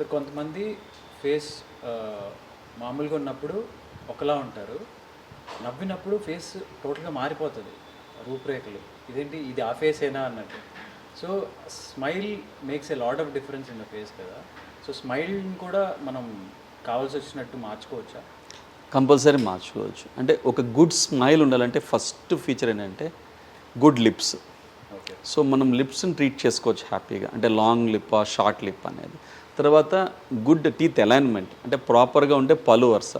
So కొంతమంది face మామూలుగా ఉన్నప్పుడు ఒకలా ఉంటారు. నవ్వినప్పుడు ఫేస్ టోటల్గా మారిపోతుంది రూపురేఖలు. ఇదేంటి? ఇది ఆ ఫేస్ ఏనా అన్నట్టు. So smile makes a lot of difference in the face కదా. సో స్మైల్ని కూడా మనం కావాల్సి వచ్చినట్టు మార్చుకోవచ్చా? కంపల్సరీ మార్చుకోవచ్చు. అంటే ఒక గుడ్ స్మైల్ ఉండాలంటే ఫస్ట్ ఫీచర్ ఏంటంటే గుడ్ లిప్స్. ఓకే. సో మనం లిప్స్ని ట్రీట్ చేసుకోవచ్చు హ్యాపీగా. అంటే లాంగ్ లిప్ షార్ట్ లిప్ అనేది. తర్వాత గుడ్ టీత్ అలైన్మెంట్ అంటే ప్రాపర్గా ఉంటే పలు వరుస.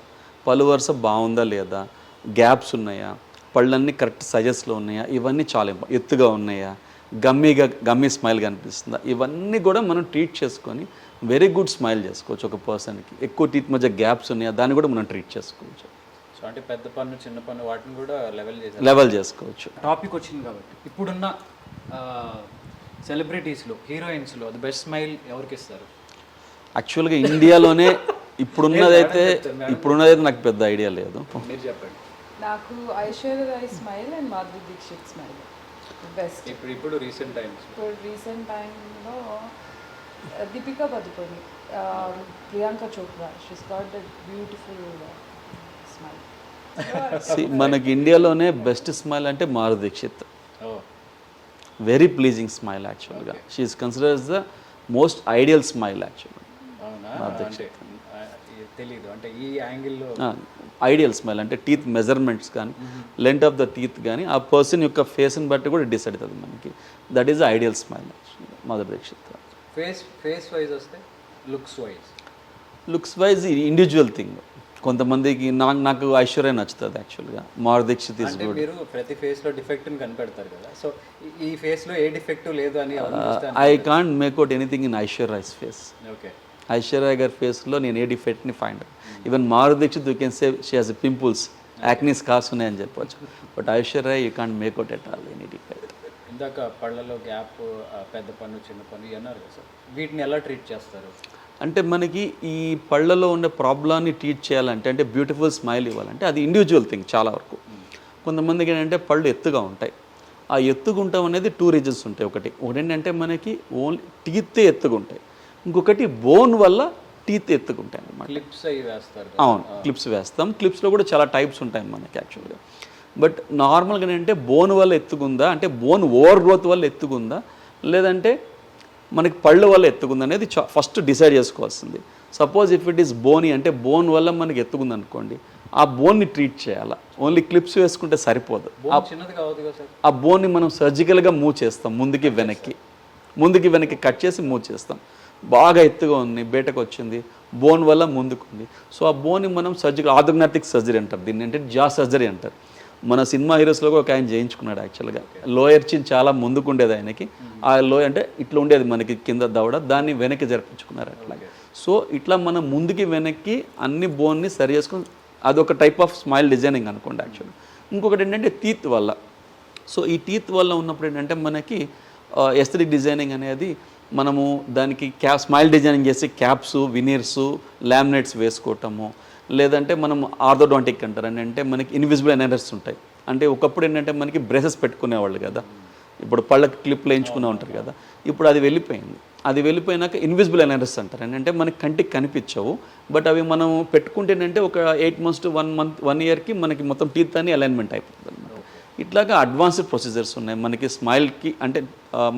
పలు వరుస బాగుందా లేదా? గ్యాప్స్ ఉన్నాయా? పళ్ళన్నీ కరెక్ట్ సైజెస్లో ఉన్నాయా? ఇవన్నీ చాలా ఇంపార్టెంట్ ఎత్తుగా ఉన్నాయా? గమ్మీగా గమ్మీ స్మైల్ కనిపిస్తుందా? ఇవన్నీ కూడా మనం ట్రీట్ చేసుకొని వెరీ గుడ్ స్మైల్ చేసుకోవచ్చు ఒక పర్సన్కి. ఎక్కువ టీత్ మధ్య గ్యాప్స్ ఉన్నాయా? దాన్ని కూడా మనం ట్రీట్ చేసుకోవచ్చు. సో అంటే పెద్ద పన్ను చిన్న పన్ను వాటిని కూడా లెవెల్ చేశారు లెవెల్ చేసుకోవచ్చు. టాపిక్ వచ్చింది కాబట్టి ఇప్పుడున్న సెలబ్రిటీస్లో హీరోయిన్స్లో ది బెస్ట్ స్మైల్ ఎవరికి ఇస్తారు? యాక్చువల్గా ఇండియాలోనే ఇప్పుడున్నదైతే ఇప్పుడున్నదైతే నాకు పెద్ద ఐడియా లేదు. మీరు చెప్పండి. నాకు Aishwarya Rai smile and Madhuri Dixit smile best ఇప్పుడు ఇప్పుడు రీసెంట్ టైమ్స్ ఇప్పుడు రీసెంట్ టైంలో Deepika Padukone Priyanka Chopra she's got that beautiful smile మనకి ఇండియాలోనే బెస్ట్ స్మైల్ అంటే Madhuri Dixit. Oh very pleasing smile యాక్చువల్గా she is considers the most ideal smile యాక్చువల్గా అవునా అంటే ఈ యాంగిల్లో ఐడియల్ స్మైల్ అంటే టీత్ మెజర్మెంట్స్ కానీ లెంత్ ఆఫ్ ద టీత్ కానీ ఆ పర్సన్ యొక్క ఫేస్ని బట్టి కూడా డిసైడ్ అవుతుంది మనకి. That is ideal smile Madhuri Dixit face face wise వస్తే looks wise looks wise individual thing కొంతమందికి నాకు నాకు ఐశ్వర్య నచ్చుతుంది యాక్చువల్గా మారు దీక్షిత్ ఈస్ అంటే మీరు ప్రతి ఫేస్లో డిఫెక్ట్ని కనిపెడతారు కదా. సో ఈ ఫేస్లో ఏ డిఫెక్ట్ లేదు అని I can't make out anything in Aishwarya's face okay Aishwarya గారి ఫేస్లో నేను ఏ డిఫెక్ట్ని find even Madhuri Dixit you can say she has pimples acne scars ఉన్నాయని చెప్పొచ్చు. But Aishwarya you can't make out at all any defect. ఇందాక పళ్ళలో gap పెద్ద పన్ను చిన్న పన్ను అన్నారు కదా సార్. వీటిని ఎలా ట్రీట్ చేస్తారు? అంటే మనకి ఈ పళ్ళలో ఉండే ప్రాబ్లాన్ని ట్రీట్ చేయాలంటే అంటే బ్యూటిఫుల్ స్మైల్ ఇవ్వాలంటే అది ఇండివిజువల్ థింగ్ చాలా వరకు. కొంతమందికి ఏంటంటే పళ్ళు ఎత్తుగా ఉంటాయి. ఆ ఎత్తుగా ఉండటం అనేది టూ రీజన్స్ ఉంటాయి ఒకటి. ఒకటి ఏంటంటే మనకి ఓన్లీ టీత్ ఎత్తుగా ఉంటాయి ఇంకొకటి బోన్ వల్ల టీత్ ఎత్తుకుంటాయి అన్నమాట. క్లిప్స్ అవి వేస్తారు. అవును క్లిప్స్ వేస్తాం. క్లిప్స్లో కూడా చాలా టైప్స్ ఉంటాయి మనకి యాక్చువల్గా బట్ నార్మల్గా ఏంటంటే బోన్ వల్ల ఎత్తుకుందా? అంటే బోన్ ఓవర్ గ్రోత్ వల్ల ఎత్తుకుందా? లేదంటే మనకి పళ్ళు వల్ల ఎత్తుకుందా అనేది ఫస్ట్ డిసైడ్ చేసుకోవాల్సింది. Suppose if it is bony అంటే బోన్ వల్ల మనకి ఎత్తుకుంది అనుకోండి ఆ బోన్ని ట్రీట్ చేయాలా? ఓన్లీ క్లిప్స్ వేసుకుంటే సరిపోదు. ఆ బోన్ని మనం సర్జికల్గా మూవ్ చేస్తాం ముందుకి వెనక్కి. ముందుకి వెనక్కి కట్ చేసి మూవ్ చేస్తాం. బాగా ఎత్తుగా ఉంది బయటకు వచ్చింది బోన్ వల్ల ముందుకుంది. సో ఆ బోన్ని మనం సర్జికల్ ఆర్థోగ్నాటిక్ సర్జరీ అంటారు. దీన్ని అంటే జా సర్జరీ అంటారు. మన సినిమా హీరోస్లో కూడా ఒక ఆయన చేయించుకున్నాడు యాక్చువల్గా లోయర్ చిన్ చాలా ముందుకుండేది ఆయనకి. ఆ లోయ అంటే ఇట్లా ఉండేది మనకి కింద దవడ దాన్ని వెనక్కి జరిపించుకున్నారు అట్లా. సో ఇట్లా మనం ముందుకి వెనక్కి అన్ని బోన్ని సరి చేసుకుని అదొక టైప్ ఆఫ్ స్మైల్ డిజైనింగ్ అనుకోండి యాక్చువల్లీ ఇంకొకటి ఏంటంటే టీత్ వల్ల. సో ఈ టీత్ వల్ల ఉన్నప్పుడు ఏంటంటే మనకి ఎస్థెటిక్ డిజైనింగ్ అనేది మనము దానికి క్యాప్ స్మైల్ డిజైనింగ్ చేసి క్యాప్స్ వినీర్స్ లామినేట్స్ వేసుకోవటము. లేదంటే మనం ఆర్థోడాంటిక్ అంటారు. అని అంటే మనకి ఇన్విజిబుల్ ఎనర్స్ ఉంటాయి. అంటే ఒకప్పుడు ఏంటంటే మనకి బ్రెసెస్ పెట్టుకునేవాళ్ళు కదా. ఇప్పుడు పళ్ళకి క్లిప్లు వేయించుకునే ఉంటారు కదా. ఇప్పుడు అది వెళ్ళిపోయింది. అది వెళ్ళిపోయినాక ఇన్విజిబుల్ ఎనర్స్ అంటారు. అంటే మనకి కంటికి కనిపించవు. బట్ అవి మనం పెట్టుకుంటేనంటే ఒక eight months to one month one ఇయర్కి మనకి మొత్తం టీత్ అని అలైన్మెంట్ అయిపోతుంది. ఇట్లాగా అడ్వాన్స్డ్ ప్రొసీజర్స్ ఉన్నాయి. మనకి స్మైల్కి అంటే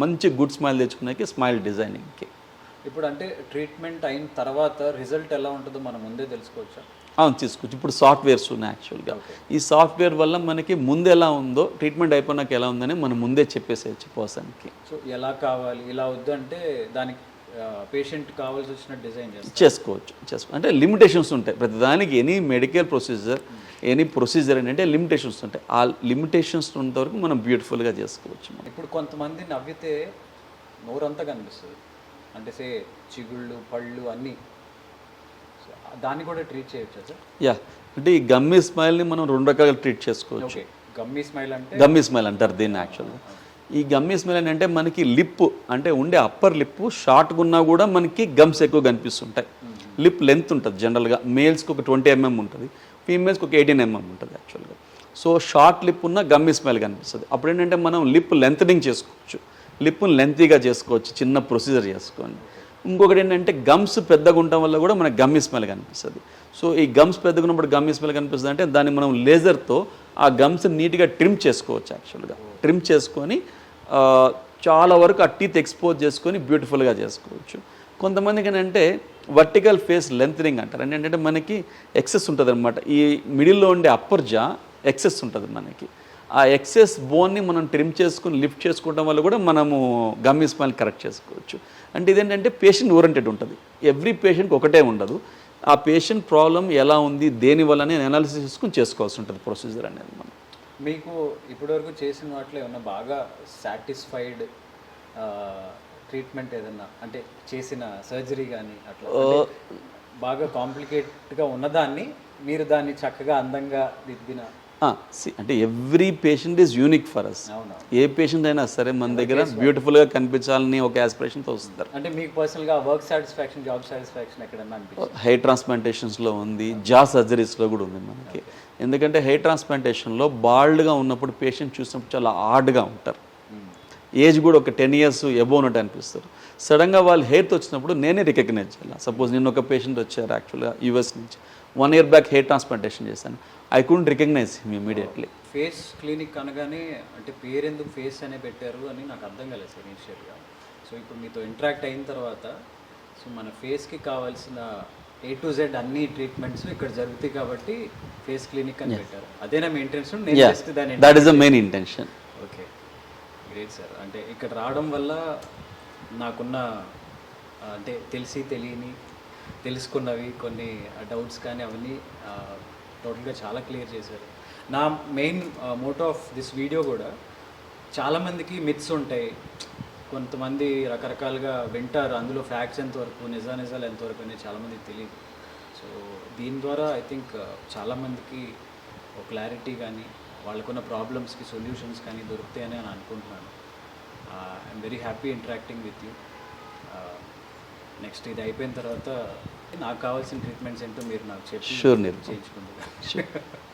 మంచి గుడ్ స్మైల్ తెచ్చుకునేకి స్మైల్ డిజైనింగ్కి ఇప్పుడు అంటే ట్రీట్మెంట్ అయిన తర్వాత రిజల్ట్ ఎలా ఉంటుందో మనం ముందే తెలుసుకోవచ్చా? అవును తీసుకోవచ్చు. ఇప్పుడు సాఫ్ట్వేర్స్ ఉన్నాయి యాక్చువల్గా ఈ సాఫ్ట్వేర్ వల్ల మనకి ముందు ఎలా ఉందో ట్రీట్మెంట్ అయిపోయినాక ఎలా ఉందని మనం ముందే చెప్పేసేయచ్చు పర్సన్కి సో ఎలా కావాలి ఇలా వద్దు అంటే దానికి పేషెంట్ కావాల్సి వచ్చిన డిజైన్ చేసుకోవచ్చు చేసుకో అంటే లిమిటేషన్స్ ఉంటాయి. ప్రతిదానికి any medical procedure any procedure ఏంటంటే లిమిటేషన్స్ ఉంటాయి. ఆ లిమిటేషన్స్ ఉన్నంత వరకు మనం బ్యూటిఫుల్గా చేసుకోవచ్చు ఇప్పుడు కొంతమంది నవ్వితే నోరంతా కనిపిస్తుంది. అంటే సే చిగుళ్ళు పళ్ళు అన్నీ. దాన్ని కూడా ట్రీట్ చేయొచ్చా సార్? యా. అంటే ఈ గమ్మీ స్మైల్ని మనం రెండు రకాలుగా ట్రీట్ చేసుకోవచ్చు. గమ్మీ స్మైల్ అంటే? గమ్మీ స్మైల్ అంటారు దీన్ని యాక్చువల్గా. ఈ గమ్మీ స్మైల్ ఏంటంటే మనకి లిప్ అంటే ఉండే అప్పర్ లిప్ షార్ట్గా ఉన్నా కూడా మనకి గమ్స్ ఎక్కువ కనిపిస్తుంటాయి. లిప్ లెంత్ ఉంటుంది జనరల్గా. మేల్స్కి ఒక ట్వంటీ ఎంఎం ఉంటుంది. ఫీమేల్స్కి ఒక ఎయిటీన్ ఎంఎం ఉంటుంది యాక్చువల్గా సో షార్ట్ లిప్ ఉన్న గమ్మి స్మెల్ కనిపిస్తుంది. అప్పుడు ఏంటంటే మనం లిప్ లెంతనింగ్ చేసుకోవచ్చు. లిప్ను లెంతీగా చేసుకోవచ్చు చిన్న ప్రొసీజర్ చేసుకోండి. ఇంకొకటి ఏంటంటే గమ్స్ పెద్దగా ఉండటం వల్ల కూడా మనకి గమ్మి స్మెల్ కనిపిస్తుంది. సో ఈ గమ్స్ పెద్దగా ఉన్నప్పుడు గమ్మి స్మెల్ కనిపిస్తుంది అంటే దాన్ని మనం లేజర్తో ఆ గమ్స్ నీట్గా ట్రిమ్ చేసుకోవచ్చు యాక్చువల్గా ట్రిమ్ చేసుకొని చాలా వరకు ఆ టీత్ ఎక్స్పోజ్ చేసుకొని బ్యూటిఫుల్గా చేసుకోవచ్చు. కొంతమందికి ఏంటంటే వర్టికల్ ఫేస్ లెంతనింగ్ అంటారు. అంటే ఏంటంటే మనకి ఎక్సెస్ ఉంటుంది అనమాట ఈ మిడిల్లో ఉండే అప్పర్ జా ఎక్సెస్ ఉంటుంది మనకి. ఆ ఎక్సెస్ బోన్ని మనం ట్రిమ్ చేసుకుని లిఫ్ట్ చేసుకోవడం వల్ల కూడా మనము గమ్మీ స్మైల్ కరెక్ట్ చేసుకోవచ్చు. అంటే ఇదేంటంటే పేషెంట్ ఓరియంటెడ్ ఉంటుంది. ఎవ్రీ పేషెంట్కి ఒకటే ఉండదు. ఆ పేషెంట్ ప్రాబ్లం ఎలా ఉంది దేని వల్లనే అనాలిసిస్ చేసుకుని చేసుకోవాల్సి ఉంటుంది ప్రొసీజర్ అనేది మనం. మీకు ఇప్పటివరకు చేసిన వాటిలో ఏమన్నా బాగా సాటిస్ఫైడ్ ట్రీట్మెంట్ ఏదన్నా అంటే చేసిన సర్జరీ కానీ అట్లా? అంటే బాగా కాంప్లికేట్గా ఉన్నదాన్ని మీరు దాన్ని చక్కగా అందంగా దిద్దిన అంటే every patient is unique for us A patient అయినా సరే మన దగ్గర బ్యూటిఫుల్గా కనిపించాలని ఒక యాస్పిరేషన్తో వస్తారు. అంటే మీకు పర్సనల్గా వర్క్ సాటిస్ఫాక్షన్ జాబ్ సాటిస్ఫాక్షన్ ఎక్కడన్నా హెయిర్ ట్రాన్స్ప్లాంటేషన్స్లో ఉంది జా సర్జరీస్లో కూడా ఉంది మనకి. ఎందుకంటే హెయిర్ ట్రాన్స్ప్లాంటేషన్లో బాల్డ్గా ఉన్నప్పుడు పేషెంట్ చూసినప్పుడు చాలా ఆర్డ్గా ఉంటారు. ఏజ్ కూడా ఒక టెన్ ఇయర్స్ ఎబో ఉన్నట్టు అనిపిస్తారు సడన్గా వాళ్ళు హెయిర్తో వచ్చినప్పుడు నేనే రికగ్నైజ్ చేయాలి? సపోజ్ నేను ఒక పేషెంట్ వచ్చారు యాక్చువల్గా యూఎస్ నుంచి. One year back hair transplantation చేశాను. I couldn't recognize him immediately face clinic అనగానే అంటే పేరెందుకు ఫేస్ అనే పెట్టారు అని నాకు అర్థం కాలేదు సార్ ఇనిషియల్గా సో ఇప్పుడు మీతో ఇంటరాక్ట్ అయిన తర్వాత సో మన ఫేస్కి కావాల్సిన ఏ టు జెడ్ అన్ని ట్రీట్మెంట్స్ ఇక్కడ జరుగుతాయి కాబట్టి ఫేస్ క్లినిక్ అని పెట్టారు. అదేనా జస్ట్ దాని that is the main intention okay great sir అంటే ఇక్కడ రావడం వల్ల నాకున్న అంటే తెలిసి తెలియని తెలుసుకున్నవి కొన్ని డౌట్స్ కానీ అవన్నీ టోటల్గా చాలా క్లియర్ చేశారు. నా main motto of this video కూడా చాలామందికి మిత్స్ ఉంటాయి. కొంతమంది రకరకాలుగా వింటారు. అందులో ఫ్యాక్ట్స్ ఎంతవరకు నిజా నిజాలు ఎంతవరకు అనేది చాలామందికి తెలియదు సో దీని ద్వారా ఐ థింక్ చాలామందికి ఒక క్లారిటీ కానీ వాళ్ళకున్న ప్రాబ్లమ్స్కి సొల్యూషన్స్ కానీ దొరుకుతాయని నేను అనుకుంటున్నాను. I'm very happy interacting with you next ఇది అయిపోయిన తర్వాత నాకు కావాల్సిన ట్రీట్మెంట్స్ ఏంటో మీరు నాకు చెప్పి. చేయించుకుంటారు